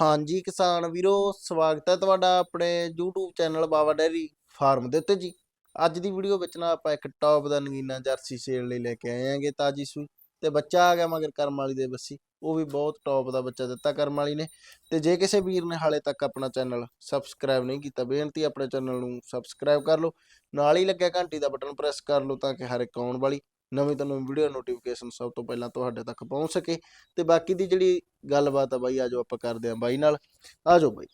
ਹਾਂਜੀ ਕਿਸਾਨ ਵੀਰੋ, ਸਵਾਗਤ ਹੈ ਤੁਹਾਡਾ ਆਪਣੇ YouTube channel Baba Dairy Farm ਦੇ ਉੱਤੇ ਜੀ। ਅੱਜ ਦੀ ਵੀਡੀਓ ਵਿੱਚ ਨਾ ਆਪਾਂ ਇੱਕ ਟੌਪ ਦਾ ਨਗੀਨਾ ਜਰਸੀ ਸੇਲ ਲਈ ਲੈ ਕੇ ਆਏ ਆਂਗੇ ਤਾਜੀ ਸੂਈ। ਤੇ ਬੱਚਾ ਆ ਗਿਆ ਮਗਰ ਕਰਮ ਵਾਲੀ ਦੇ ਬੱਸੀ। ਉਹ ਵੀ ਬਹੁਤ ਟੌਪ ਦਾ ਬੱਚਾ ਦਿੱਤਾ ਕਰਮ ਵਾਲੀ ਨੇ। ਤੇ ਜੇ ਕਿਸੇ ਵੀਰ ਨੇ ਹਾਲੇ ਤੱਕ ਆਪਣਾ ਚੈਨਲ ਸਬਸਕ੍ਰਾਈਬ ਨਹੀਂ ਕੀਤਾ, ਬੇਨਤੀ ਆਪਣੇ ਚੈਨਲ ਨੂੰ ਸਬਸਕ੍ਰਾਈਬ ਕਰ ਲਓ। ਨਾਲ ਹੀ ਲੱਗਿਆ ਘੰਟੀ ਦਾ ਬਟਨ ਪ੍ਰੈਸ ਕਰ ਲਓ ਤਾਂ ਕਿ ਹਰ ਇੱਕ ਆਉਣ ਵਾਲੀ ਨਵੀਂ ਤੋਂ ਨਵੀਂ ਵੀਡੀਓ ਨੋਟੀਫਿਕੇਸ਼ਨ ਸਭ ਤੋਂ ਪਹਿਲਾਂ ਤੁਹਾਡੇ ਤੱਕ ਪਹੁੰਚ ਸਕੇ। ਤੇ ਬਾਕੀ ਦੀ ਜਿਹੜੀ ਗੱਲਬਾਤ ਆ ਬਾਈ ਆਜੋ ਆਪਾਂ ਕਰਦੇ ਆਂ ਬਾਈ ਨਾਲ। ਆਜੋ ਬਾਈ।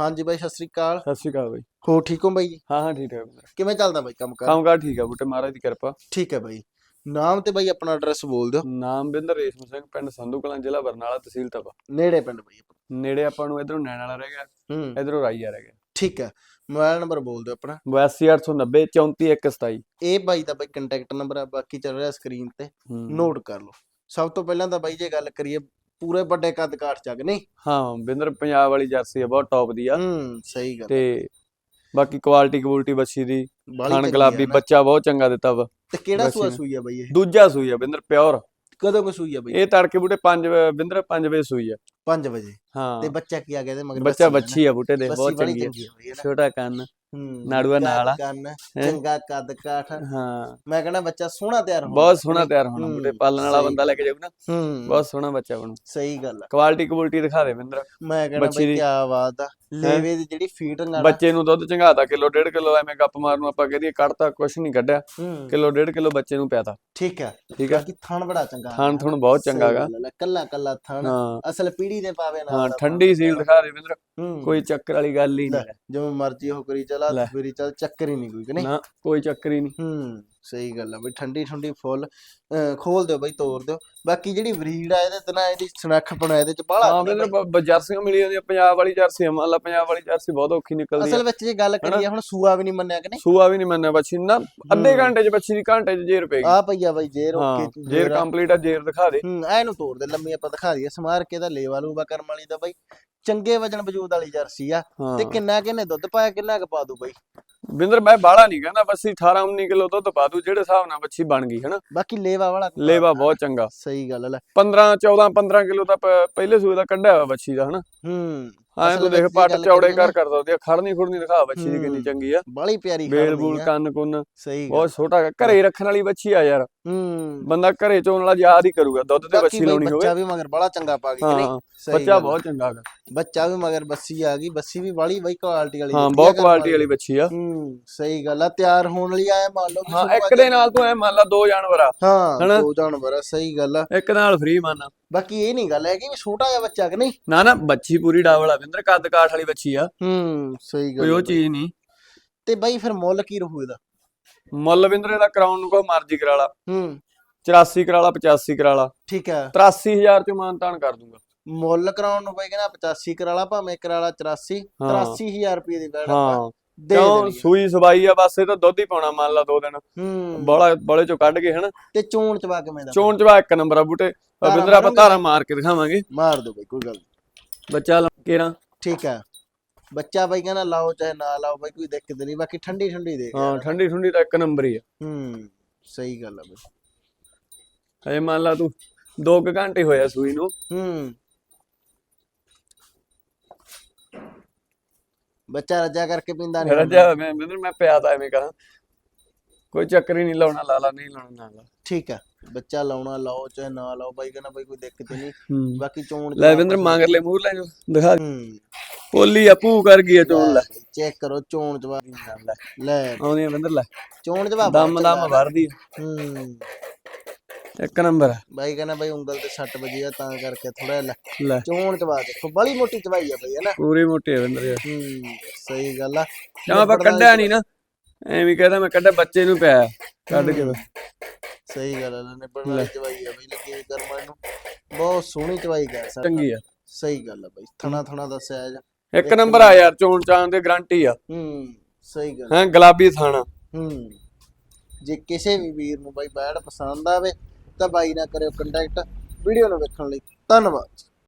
ਹਾਂਜੀ ਬਾਈ ਸਤਿ ਸ੍ਰੀ ਅਕਾਲ। ਸਤਿ ਸ਼੍ਰੀ ਅਕਾਲ ਬਾਈ। ਹੋ ਠੀਕ ਹੋ ਬਾਈ? ਜੀ ਹਾਂ ਹਾਂ ਠੀਕ ਵੀਰੇ। ਕਿਵੇਂ ਚੱਲਦਾ ਬਾਈ ਕੰਮ ਕਰ ਕੰਮਕਾਰ ਠੀਕ ਆ ਬੁੱਟੇ ਮਹਾਰਾਜ ਦੀ ਕਿਰਪਾ। ਠੀਕ ਹੈ ਬਾਈ। ਨਾਮ ਤੇ ਬਾਈ ਆਪਣਾ ਐਡਰੈਸ ਬੋਲ ਦਿਓ। ਨਾਮ ਬਿੰਦਰ ਰੇਸ਼ਮ ਸਿੰਘ ਪਿੰਡ ਸੰਧੂ ਕਲਾਂ ਜ਼ਿਲ੍ਹਾ ਬਰਨਾਲਾ ਤਹਿਸੀਲ ਤਪਾ ਨੇੜੇ ਪਿੰਡ ਬਾਈ। ਨੇੜੇ ਆਪਾਂ ਨੂੰ ਇਧਰੋਂ ਨੈਣ ਵਾਲਾ ਰਹਿ ਗਿਆ। ਹੂੰ। ਇਧਰੋਂ ਰਾਈਆ ਰਹਿ ਗਿਆ। ਠੀਕ ਹੈ ਮੋਬਾਈਲ ਨੰਬਰ ਬੋਲ ਦਿਓ ਆਪਣਾ। 82890 34127 ਇਹ ਬਾਈ ਦਾ ਬਾਈ ਕੰਟੈਕਟ ਨੰਬਰ ਆ ਬਾਕੀ ਚੱਲ ਰਿਹਾ ਸਕਰੀਨ ਤੇ। ਨੋਟ ਕਰ ਲਓ। ਸਭ ਤੋਂ ਪਹਿਲਾਂ ਤਾਂ ਬਾਈ ਜੇ ਗੱਲ ਕਰੀਏ ਪੂਰੇ ਵੱਡੇ ਕੱਦ ਕਾਠ ਚੱਕ ਨਹੀਂ? ਹਾਂ ਬਿੰਦਰ ਪੰਜਾਬ ਵਾਲੀ ਜਰਸੀ ਆ ਬਹੁਤ ਟੌਪ ਦੀ ਆ। ਹੂੰ ਸਹੀ ਗੱਲ ਤੇ ਬਾਕੀ ਕੁਆਲਿਟੀ ਕੁਆਲਿਟੀ ਬੱਚੀ ਦੀ ਖਾਣ ਗੁਲਾਬੀ। ਬੱਚਾ ਬਹੁਤ ਚੰਗਾ ਦਿੱਤਾ ਵਾ। ਤੇ ਕਿਹੜਾ ਸੂਆ। ਸੂਈ ਆ ਬਾਈ ਇਹ? ਦੂਜਾ ਸੂਈ ਆ ਬਿੰਦਰ ਪਿਓਰ। ਕਦੋਂ ਕੋ ਸੂਈ ਆ ਬਾਈ? ਇਹ ਤੜਕੇ ਬੁੱਟੇ 5 ਬਿੰਦਰ 5 ਵਜੇ ਸੂਈ ਆ। 5 ਵਜੇ? ਤੇ ਹਾਂ ਬੱਚਾ ਕੀ ਆ ਗਿਆ ਇਹਦੇ ਮਗਰ? ਬੱਚਾ? ਬੱਚੀ ਆ ਬੁੱਟੇ ਦੇ ਬਹੁਤ ਚੰਗੀ ਆ। ਛੋਟਾ ਕੰਨ ਨਾੜੂਆ ਨਾਲ। ਕੰਨ? ਚੰਗਾ ਕੱਦ ਕਾਠ। ਹਾਂ। ਮੈਂ ਕਹਿੰਦਾ ਬੱਚਾ ਸੋਹਣਾ ਤਿਆਰ ਹੋਣਾ। ਬਹੁਤ ਸੋਹਣਾ ਤਿਆਰ ਹੋਣਾ ਬੁੱਟੇ ਪਾਲਣ ਵਾਲਾ ਬੰਦਾ ਲੈ ਕੇ ਜਾਊ ਨਾ। ਬਹੁਤ ਸੋਹਣਾ ਬੱਚਾ ਬਣੂ। ਸਹੀ ਗੱਲ ਆ। ਕੁਆਲਿਟੀ ਕੁਆਲਿਟੀ ਦਿਖਾ ਦੇ ਬਿੰਦਰ। ਮੈਂ ਕਹਿੰਦਾ ਬੱਚੀ ਬਈ ਕੀ ਬਾਤ ਆ। ਲੇਵੇ ਦੀ ਜਿਹੜੀ ਫੀਟਿੰਗ ਆ ਨਾ ਬੱਚੇ ਨੂੰ ਦੁੱਧ ਚੰਗਾਤਾ ਕਿਲੋ ਡੇਢ ਕਿਲੋ ਐਵੇਂ ਗੱਪ ਮਾਰ ਨੂੰ ਆਪਾਂ ਕਹਦੀਏ ਕੱਢਤਾ ਕੁਛ ਨਹੀਂ ਕੱਢਿਆ। ਹੂੰ। ਕਿਲੋ ਡੇਢ ਕਿਲੋ ਬੱਚੇ ਨੂੰ ਪਿਆਤਾ। ਠੀਕ ਆ ਠੀਕ ਆ ਬਾਕੀ ਥਣ ਬੜਾ ਚੰਗਾ ਥਣ ਥੁਣ ਬਹੁਤ ਚੰਗਾ ਗਾ ਕੱਲਾ ਕੱਲਾ ਥਣ। ਹਾਂ। ਅਸਲ ਪੀੜੀ ਦੇ ਪਾਵੇ ਨਾਲ ਹਾਂ ਠੰਡੀ ਸੀਲ ਦਿਖਾ ਦੇ ਬਿੰਦਰ ਹੂੰ। ਕੋਈ ਚੱਕਰ ਵਾਲੀ ਗੱਲ ਹੀ ਨਹੀਂ। ਜਿਵੇਂ ਮਰਜ਼ੀ ਉਹ ਕਰੀ ਚਲਾ। ਮੇਰੀ ਚੱਲ ਚੱਕਰ ਹੀ ਨਹੀਂ ਕੋਈ ਕਿ ਨਹੀਂ? ਨਾ ਕੋਈ ਚੱਕਰ ਹੀ ਨਹੀਂ। ਹੂੰ। ਸਹੀ ਗੱਲ ਆ ਬਈ ਠੰਡੀ ਠੰਡੀ ਫੁੱਲ ਖੋਲ ਦਿਓ ਬਈ ਤੋੜ ਦਿਓ। ਬਾਕੀ ਜਿਹੜੀ ਬਰੀਡ ਆ ਇਹਦੇ ਤੇ ਨਾ ਇਹਦੀ ਸਨੱਖ ਬਣਾ ਇਹਦੇ ਚ ਬਾਹਲਾ ਹਾਂ ਬਿੰਦਰ ਜਰਸੀਆਂ ਮਿਲੀ ਜਾਂਦੀਆਂ ਪੰਜਾਬ ਵਾਲੀ ਜਰਸੀ ਆ, ਮੰਨ ਲਾ ਪੰਜਾਬ ਵਾਲੀ ਜਰਸੀ ਬਹੁਤ ਔਖੀ ਨਿਕਲਦੀ ਅਸਲ ਵਿੱਚ ਜੇ ਗੱਲ ਕਰੀਏ ਹੁਣ ਸੂਆ ਵੀ ਨਹੀਂ ਮੰਨਿਆ ਕਿ ਨਹੀਂ? ਸੂਆ ਵੀ ਨਹੀਂ ਮੰਨਿਆ ਬੱਚੀ ਨੂੰ ਅੱਧੇ ਘੰਟੇ ਚ ਬੱਚੀ ਦੀ ਘੰਟੇ ਚ ਜੇਰ ਪਏਗੀ ਆ ਪਈਆ ਬਈ ਜੇਰ ਓਕੇ ਜੇਰ ਕੰਪਲੀਟ ਆ। ਜੇਰ ਦਿਖਾ ਦੇ। ਹੂੰ ਐ ਨੂੰ ਤੋੜ ਦੇ ਲੰਮੀ ਆਪਾਂ ਦਿਖਾ ਦਈਏ। ਸਮਾਰ ਕੇ ਦਾ ਲੇਵਾ ਲੂਵਾ ਕਰਮ ਵਾਲੀ ਦਾ ਬਈ ਚੰਗੇ ਵਜਨ ਵਜੂਦ ਵਾਲੀ ਜਰਸੀ ਆ। ਤੇ ਕਿੰਨਾ ਕਿੰਨੇ ਦੁੱਧ ਪਾਇਆ ਕਿੰਨਾ ਕੁ ਪਾ ਦੂ ਬਈ? ਬਿੰਦਰ ਮੈਂ ਬਾਹਲਾ ਨਹੀਂ ਕਹਿੰਦਾ ਬੱਸੀ 18 19 ਕਿਲੋ ਦੁੱਧ ਪਾ ਦੂ ਜਿਹੜੇ ਹਿਸਾਬ ਨਾਲ ਬੱਚੀ ਬਣ ਗਈ ਹਨਾ? ਬਾਕੀ ਲੇਵਾ ਵਾਲਾ ਲੇਵਾ ਬਹੁਤ ਚੰਗਾ। ਸਹੀ ਗੱਲ ਲੈ। 15 14 15 ਕਿਲੋ ਤਾਂ ਪਹਿਲੇ ਸੂਏ ਦਾ ਕੱਢਿਆ ਹੋਇਆ ਬੱਚੀ ਦਾ ਹਨਾ? ਹੂੰ ਅਸਲ ਤੂੰ ਦੇਖ ਪੱਟ ਚੌੜੇ ਕਰ ਕਰ ਆ ਖੜਨੀ ਖੁੜਨੀ ਦਿਖਾ ਬੱਚੀ ਦੀ ਕਿੰਨੀ ਹੂੰ। ਚੰਗੀ ਆ। ਬੜੀ ਪਿਆਰੀ ਬੇਲ ਬੂਲ ਕੰਨ ਕੁੰਨ ਬਹੁਤ ਛੋਟਾ ਘਰੇ ਰੱਖਣ ਵਾਲੀ ਬੱਚੀ ਆ ਯਾਰ। ਹੂੰ। ਬੰਦਾ ਘਰੇ ਚੋਣ ਵਾਲਾ ਯਾਦ ਹੀ ਕਰੂਗਾ ਦੁੱਧ ਤੇ ਬਈ ਲਾਉਣੀ ਹੋਵੇ। ਬੱਚਾ ਵੀ ਮਗਰ ਬੜਾ ਚੰਗਾ ਪਾ ਗਈ ਨਹੀਂ? ਹਾਂ ਸਹੀ ਬੱਚਾ ਆ। ਬਹੁਤ ਚੰਗਾ ਹੈਗਾ। ਬੱਚਾ ਵੀ ਮਗਰ ਬੱਸੀ ਆ ਗਈ ਬੱਸੀ ਵੀ ਬੜੀ ਬਈ ਕੁਆਲਿਟੀ ਵਾਲੀ ਹਾਂ ਆ ਬਹੁਤ ਕੁਆਲਿਟੀ ਵਾਲੀ। ਬੱਚੀ ਆ। ਹੂੰ ਸਹੀ ਗੱਲ ਆ ਤਿਆਰ ਹੋਣ ਲਈ ਆਇਆ ਮੰਨ ਲਓ ਹਾਂ ਇੱਕ ਦੇ ਨਾਲ ਤੂੰ ਐ ਮੰਨ ਲਾ ਦੋ ਜਾਨਵਰ ਆ ਹਾਂ? ਦੋ ਜਾਨਵਰ ਆ ਸਹੀ ਗੱਲ ਆ। ਇੱਕ ਨਾਲ ਫ੍ਰੀ ਮੰਨ ਬਾਕੀ ਇਹ ਨਹੀਂ ਗੱਲ ਹੈ ਕਿ ਛੋਟਾ ਜਿਹਾ ਬੱਚਾ ਕਿ ਨਹੀਂ? ਨਾ ਨਾ ਬੱਚੀ ਪੂਰੀ ਡਾਵਲ ਆ ਵਿੰਦਰ ਕੱਦ ਕਾਠ ਵਾਲੀ ਬੱਚੀ ਆ। ਹੂੰ ਸਹੀ ਕੋਈ ਗੱਲ ਉਹ ਆ ਚੀਜ਼ ਨਹੀਂ। ਤੇ ਬਾਈ ਫਿਰ ਮੁੱਲ ਕੀ ਰਹੂ ਇਹਦਾ? ਮੁੱਲ ਵਿੰਦਰ ਇਹਦਾ ਕਰਾਉਣ ਨੂੰ ਕੋ ਮਰਜ਼ੀ ਕਰਾ ਲਾ। ਹੂੰ। 84 ਕਰਾ ਲਾ 85 ਕਰਾ ਲਾ। ਠੀਕ ਹੈ। 83000 ਚ ਮਾਨਤਾਨ ਕਰ ਦੂੰਗਾ। ਮੁੱਲ ਕਰਾਉਣ ਨੂੰ ਬਾਈ ਕਹਿੰਦਾ 85 ਕਰਾ ਲਾ ਭਾਵੇਂ ਕਰਾ ਲਾ 84 ਹਾਂ। 83000 ਰੁਪਏ ਦੀ ਬੈਠ ਹਾਂ। ਦੇ ਕਿਉਂ। ਸੂਈ ਸਵਾਈ ਆ ਬਸ ਇਹ ਤਾਂ ਦੁੱਧ ਹੀ ਪਾਉਣਾ ਮੰਨ ਲਾ ਦੋ ਦਿਨ। ਹੂੰ। ਬੋਲਾ ਬੋਲੇ ਚੋਂ ਕੱਢ ਕੇ ਹਨਾ। ਤੇ ਚੋਣ ਚਵਾ ਕਿਵੇਂ ਦਾ ਚੋਣ ਚਵਾ ਇੱਕ ਨੰਬਰ ਆ ਬੂਟੇ। ਧਾਰਾਂ ਵਿੰਦਰ ਆਪਾਂ? ਧਾਰਾ ਮਾਰ ਕੇ ਦਿਖਾਵਾਂਗੇ। ਮਾਰ ਦੋ ਬਾਈ ਕੋਈ ਗੱਲ। ਬੱਚਾ ਕੇਰਾ ਠੀਕ ਹੈ। ਬੱਚਾ ਬਾਈ ਕਹਿੰਦਾ ਲਾਓ ਚਾਹੇ ਨਾ ਲਾਓ ਬਾਈ ਕੋਈ ਦਿੱਕਤ ਨਹੀਂ ਬਾਕੀ ਠੰਡੀ ਠੰਡੀ ਦੇ ਹਾਂ ਠੰਡੀ ਠੰਡੀ ਤਾਂ ਇੱਕ ਨੰਬਰ ਹੀ ਆ। ਹੂੰ ਸਹੀ ਗੱਲ ਆ ਬਾਈ। ਹਜੇ ਮੰਨ ਲਾ ਤੂੰ 2 ਘੰਟੇ ਹੋਇਆ ਸੂਈ ਨੂੰ। ਹੂੰ। ਬੱਚਾ ਰੱਜਾ ਕਰਕੇ ਪੀਂਦਾ ਨਹੀਂ ਰੱਜਾ ਮੈਂ ਮੈਂ ਪਿਆ ਤਾਂ ਐਵੇਂ ਕਹਾਂ ਕੋਈ ਚੱਕਰ ਹੀ ਨਹੀਂ ਲਾਉਣਾ ਲਾਲਾ ਨਹੀਂ ਲਾਉਣਾ ਨਾ ਲਾ। ਠੀਕ ਹੈ ਬੱਚਾ ਲਾਉਣਾ ਲਾਓ ਚਾਹੇ ਨਾ ਲਾਓ ਬਾਈ ਕਹਿੰਦਾ ਬਾਈ ਕੋਈ ਦਿੱਕਤ ਨਹੀਂ। ਹੂੰ। ਬਾਕੀ ਚੋਣ ਲੈ ਬਿੰਦਰ ਮੰਗਰ ਲੈ ਮੂਰ ਲੈ ਜੋ ਦਿਖਾ ਪੋਲੀ ਆ ਭੂ ਕਰ ਗਈ ਆ ਚੋਣ ਲੈ। ਚੈੱਕ ਕਰੋ ਚੋਣ ਜਵਾਬ ਲੈ ਲੈ। ਆਉਂਦੀ ਆ ਬਿੰਦਰ ਲੈ। ਚੋਣ ਜਵਾਬ ਦਮ ਦਮ ਵਰਦੀ ਹੂੰ। ਇੱਕ ਨੰਬਰ ਆ। ਬਾਈ ਕਹਿੰਦਾ ਬਾਈ ਉਂਗਲ ਤੇ ਸੱਟ ਵੱਜੀ ਆ ਤਾਂ ਕਰਕੇ ਥੋੜਾ ਲੈ। ਲੈ। ਚੋਣ ਜਵਾਬ ਦੇਖੋ ਬੜੀ ਮੋਟੀ ਚਵਾਈ ਆ ਬਾਈ ਹੈ ਨਾ? ਪੂਰੀ ਮੋਟੀ ਆ ਯਾਰ। ਹੂੰ ਸਹੀ ਗੱਲ ਆ। ਜਾਂ ਆਪਾਂ ਕੱਢਿਆ ਨਹੀਂ ਨਾ। ਐਵੇਂ ਕਹਦਾ ਮੈਂ ਕੱਢਿਆ ਬੱਚੇ ਨੂੰ ਪਿਆ। ਕੱਢ ਕੇ ਬਸ। ਸਹੀ ਗੱਲ ਆ ਨਿਬੜਨ ਵਾਲੀ ਚਵਾਈ ਆ ਬਾਈ ਲੱਗੀ ਹੋਈ ਕਰਮਾਂ ਨੂੰ ਬਹੁਤ ਸੋਹਣੀ ਚਵਾਈ ਕਰ ਸਕਦਾ। ਚੰਗੀ ਆ। ਸਹੀ ਗੱਲ ਆ ਬਾਈ ਥਣਾ ਥਣਾ ਦਾ ਸਾਈਜ਼ ਇੱਕ ਨੰਬਰ ਆ ਯਾਰ ਚੋਣ ਚਾਂ ਦੇ ਗਾਰੰਟੀ ਆ। ਹੂੰ ਸਹੀ ਗੱਲ ਹਾਂ ਗੁਲਾਬੀ ਥਾਣਾ। ਹੂੰ ਜੇ ਕਿਸੇ ਵੀ ਵੀਰ ਨੂੰ ਬਾਈ ਬੈਡ ਪਸੰਦ ਆਵੇ ਤਾਂ ਬਾਈ ਨਾਲ ਕਰਿਓ ਕੰਟੈਕਟ ਵੀਡੀਓ ਨੂੰ ਵੇਖਣ ਲਈ ਧੰਨਵਾਦ।